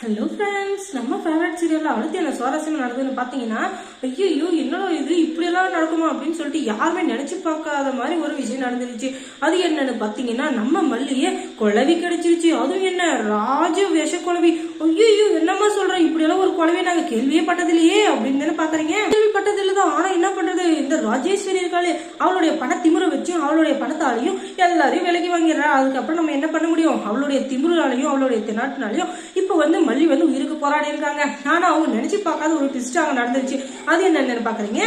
Hello friends நம்ம favourite சீரியலில் அடுத்து என்ன சுவாரஸ்யமாக நடந்ததுன்னு பார்த்தீங்கன்னா ஐயோ என்னடா இது? இப்படியெல்லாம் நடக்குமா அப்படின்னு சொல்லிட்டு யாருமே நினச்சி பார்க்காத மாதிரி ஒரு விஷயம் நடந்துருச்சு. அது என்னன்னு பார்த்தீங்கன்னா நம்ம மல்லியே குழவி கிடைச்சிருச்சு. அதுவும் என்ன? ராஜ விஷ குழவி. ஐயோ என்னம்மா சொல்கிறேன் இப்படியெல்லாம் ஒரு குழவி நாங்கள் கேள்வியே பட்டதில்லையே அப்படின்னு தானே பார்க்குறீங்க கேள்விப்பட்டதில்லை தான் ஆனால் என்ன பண்ணுறது இந்த ராஜேஸ்வரி இருக்காளே அவளுடைய பண திமுறை வச்சும் அவளுடைய பணத்தாலையும் எல்லாரையும் விலகி வாங்கிடுறா. அதுக்கப்புறம் நம்ம என்ன பண்ண முடியும்? அவளுடைய திமுறாலையும் அவளுடைய தெனாட்டினாலையும் இப்போ வந்து மல்லி வந்து உயிருக்கு போராடி இருக்காங்க. ஆனால் அவங்க நினச்சி பார்க்காத ஒரு ட்விஸ்ட் அங்க நடந்துருச்சு. அது என்னென்னு பார்க்குறீங்க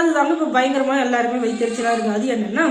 அதுதாங்க இப்போ பயங்கரமாக எல்லாருமே வைத்தறிச்சலா இருக்குது அது என்னென்னா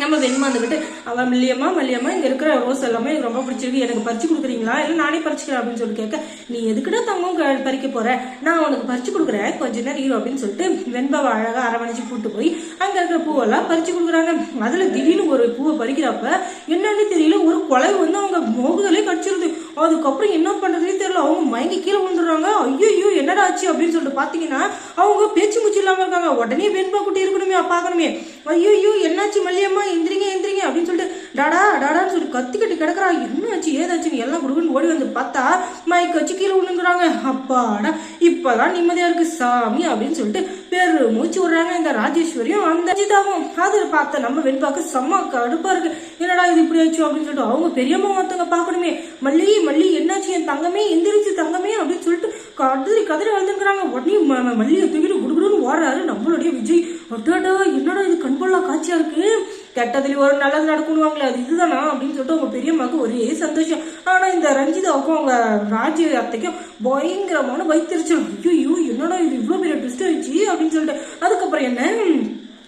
நம்ம வெண்மாந்துக்கிட்டு வந்துக்கிட்டு அவன் மல்லியம்மா மல்லியம்மா இங்கே இருக்கிற ரோஸ் எல்லாமே எனக்கு ரொம்ப பிடிச்சிருக்கு. எனக்கு பறிச்சு கொடுக்குறீங்களா? இல்லை நானே பறிச்சுக்கிறேன் அப்படின்னு சொல்லி கேட்க நீ எதுக்குடா தங்கம் க- பறிக்க போற? நான் உனக்கு பறிச்சு கொடுக்குறேன். கொஞ்ச நேரம் இரு அப்படின்னு சொல்லிட்டு வெண்பாவை அழகாக அரவணைச்சு கூட்டு போய் அங்கே இருக்கிற பூவெல்லாம் பறிச்சு கொடுக்குறாங்க. அதில் திடீர்னு ஒரு பூவை பறிக்கிறப்ப என்னன்னு தெரியல ஒரு குலை வந்து அவங்க மோகுதலே கடிச்சிருது. அதுக்கப்புறம் என்ன பண்ணுறதுனே தெரியல. அவங்க மயங்கி கீழே விழுந்துடுறாங்க. ஐயோ என்னடா ஆச்சு அப்படின்னு சொல்லிட்டு பார்த்தீங்கன்னா அவங்க பேச்சு மூச்சு இல்லாமல் இருக்காங்க. உடனே வெண்பா குட்டி இருக்கணுமே பார்க்கணுமே. ஐயோ என்னாச்சு மல்லியம்மா? எந்திரிங்க எந்திரிங்க அப்படின்னு சொல்லிட்டு டாடா டாடான்னு சொல்லிட்டு கத்திக்கிட்டு கிடக்குறா. என்னாச்சு ஏதாச்சுன்னு எல்லாம் குடுக்குன்னு ஓடி வந்து பார்த்தா மயக்க வச்சு கீழே விழுந்துறாங்க அப்பாடா இப்பதான் நிம்மதியா இருக்கு சாமி அப்படின்னு சொல்லிட்டு பேரு மூச்சு விடுறாங்க இந்த ராஜேஸ்வரியும் அந்த அஜிதாவும். அது பார்த்த நம்ம வெண்பாக்கு செம்ம கடுப்பா இருக்கு. என்னடா இது இப்படி ஆச்சு அப்படின்னு சொல்லிட்டு அவங்க பெரியம்மா ஒருத்தவங்க பார்க்கணுமே. மல்லி மல்லி என்னாச்சு என் தங்கமே எந்திரிச்சு தங்கமே அப்படின்னு சொல்லிட்டு கதறி கதறி வந்துருக்குறாங்க உடனே ம- மல்லியை தூக்கிட்டு குடுகுடுன்னு ஓடுறாரு நம்மளுடைய விஜய். அட்டாடா என்னடா இது கண்கொள்ளா காட்சியா இருக்கு? கெட்டதுல ஒரு நல்லது நடக்கணுவாங்களே அது இதுதானா அப்படின்னு சொல்லிட்டு அவங்க பெரியம்மாக்கு ஒரே சந்தோஷம். ஆனா இந்த ரஞ்சிதாவுக்கும் அவங்க ராஜி அத்தைக்கும் பயங்கரமான வைத்திருச்சல். ஐயோ என்னடா இது இவ்வளவு பெரிய ட்விஸ்ட் ஆயிடுச்சு அப்படின்னு சொல்லிட்டு. அதுக்கப்புறம் என்ன?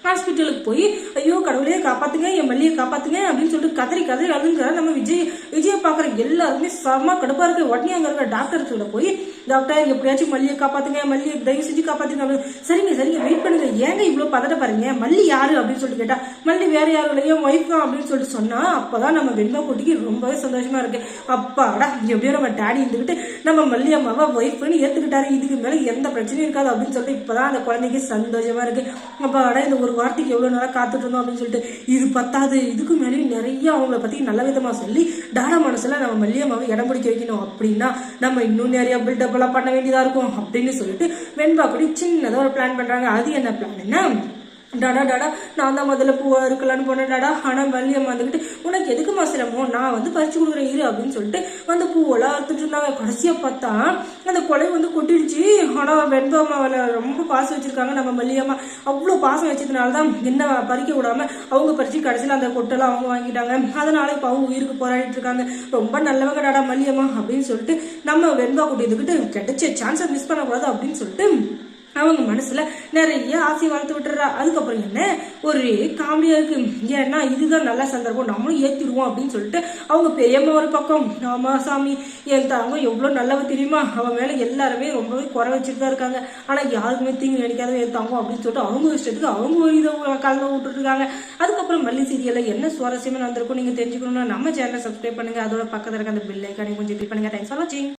ஹாஸ்பிட்டலுக்கு போய் ஐயோ கடவுளே காப்பாத்துங்க என் மல்லியை காப்பாத்துங்க அப்படின்னு சொல்லிட்டு கதறி கதறி அழுங்கிற நம்ம விஜய் விஜயை பாக்குற எல்லாருமே செம்ம கடுப்பா இருக்கு. உடனே அங்க இருக்கிற டாக்டர் சொல்ல போய் டாக்டர் எப்படியாச்சும் மல்லியை காப்பாத்துங்க மல்லியை தயவு செஞ்சு காப்பாத்துங்க அப்படின்னு. சரிங்க சரிங்க வெயிட் பண்ணுங்க. ஏங்க இவ்வளோ பதட்ட பாருங்க மல்லி யாரு அப்படின்னு சொல்லிட்டு கேட்டா மல்லி வேற யாரும் இல்லை ஒய்ஃப் தான் அப்படின்னு சொல்லிட்டு சொன்னா அப்பதான் நம்ம வெண்பா குட்டிக்கு ரொம்பவே சந்தோஷமா இருக்கு. அப்பாடா எப்படியோ நம்ம டேடி இருந்துக்கிட்டு நம்ம மல்லி அம்மாவை ஒய்ஃப்னு ஏத்துக்கிட்டாரு. இதுக்கு மேல எந்த பிரச்சனையும் இருக்காது அப்படின்னு சொல்லிட்டு இப்பதான் அந்த குழந்தைக்கு சந்தோஷமா இருக்கு. அப்பாடா இந்த ஒரு வார்த்தைக்கு எவ்வளவு நாளா காத்துட்டு இருந்தோம் அப்படின்னு சொல்லிட்டு இது பத்தாது. இதுக்கு மேலேயும் நிறைய அவங்கள பத்தி நல்ல விதமா சொல்லி டாடா மனசுல நம்ம மல்லியம்மாவை இடம் பிடிக்க வைக்கணும். அப்படின்னா நம்ம இன்னும் நிறைய பில்டப் எல்லாம் பண்ண வேண்டியதா இருக்கும் அப்படின்னு சொல்லிட்டு வெண்பா கூட சின்னதாக ஒரு பிளான் பண்றாங்க. அது என்ன என்ன டாடா டாடா நான் தான் முதல்ல பூவா இருக்கலாம்னு போனேன் டாடா ஆனால் மல்லியம்மா வந்துக்கிட்டு உனக்கு எதுக்கு சிரமம்? நான் வந்து பறிச்சு கொடுக்குறேன் இரு அப்படின்னு சொல்லிட்டு அந்த பூவெல்லாம் அறுத்துட்டு இருந்தாங்க. கடைசியாக பார்த்தா அந்த கொலை வந்து கொட்டிடுச்சு. ஆனால் வெண்பாமாவில ரொம்ப பாசம் வச்சிருக்காங்க நம்ம மல்லியம்மா அவ்வளோ பாசம் வச்சதுனால தான் என்ன பறிக்க விடாம அவங்க பறிச்சு கடைசியில் அந்த கொட்டெல்லாம் அவங்க வாங்கிட்டாங்க. அதனால இப்போ அவங்க உயிருக்கு போராடிட்டு இருக்காங்க. ரொம்ப நல்லவங்க டாடா மல்லியம்மா அப்படின்னு சொல்லிட்டு நம்ம வெண்பா குட்டி இதுக்கிட்டு கிடைச்ச சான்ஸை மிஸ் பண்ணக்கூடாது அப்படின்னு சொல்லிட்டு அவங்க மனசுல நிறைய ஆசை வளர்த்து விட்டுறா. அதுக்கப்புறம் என்ன? ஒரே காமெடியா இருக்கு. ஏன்னா இதுதான் நல்ல சந்தர்ப்பம். நம்மளும் ஏத்திடுவோம் அப்படின்னு சொல்லிட்டு அவங்க பெரியம்மா ஒரு பக்கம். ஆமா சாமி என் தாங்க எவ்வளவு நல்லவ தெரியுமா? அவன் மேல எல்லாருமே ரொம்பவே குறை வச்சுட்டு தான் இருக்காங்க. ஆனா யாருக்குமே தீங்கு நினைக்காத என் தாங்க அப்படின்னு சொல்லிட்டு அவங்க இஷ்டத்துக்கு அவங்க ஒரு இதை கலந்து விட்டுட்டு இருக்காங்க. அதுக்கப்புறம் மல்லி சீரியல்ல என்ன சுவாரஸ்யமா நடந்திருக்கும் நீங்க தெரிஞ்சுக்கணும்னா நம்ம சேனலை சப்ஸ்கிரைப் பண்ணுங்க. அதோட பக்கத்துல இருக்க அந்த பில்லை கொஞ்சம் கிளிக் பண்ணுங்க. தேங்க்ஸ் ஃபார் வாட்சிங்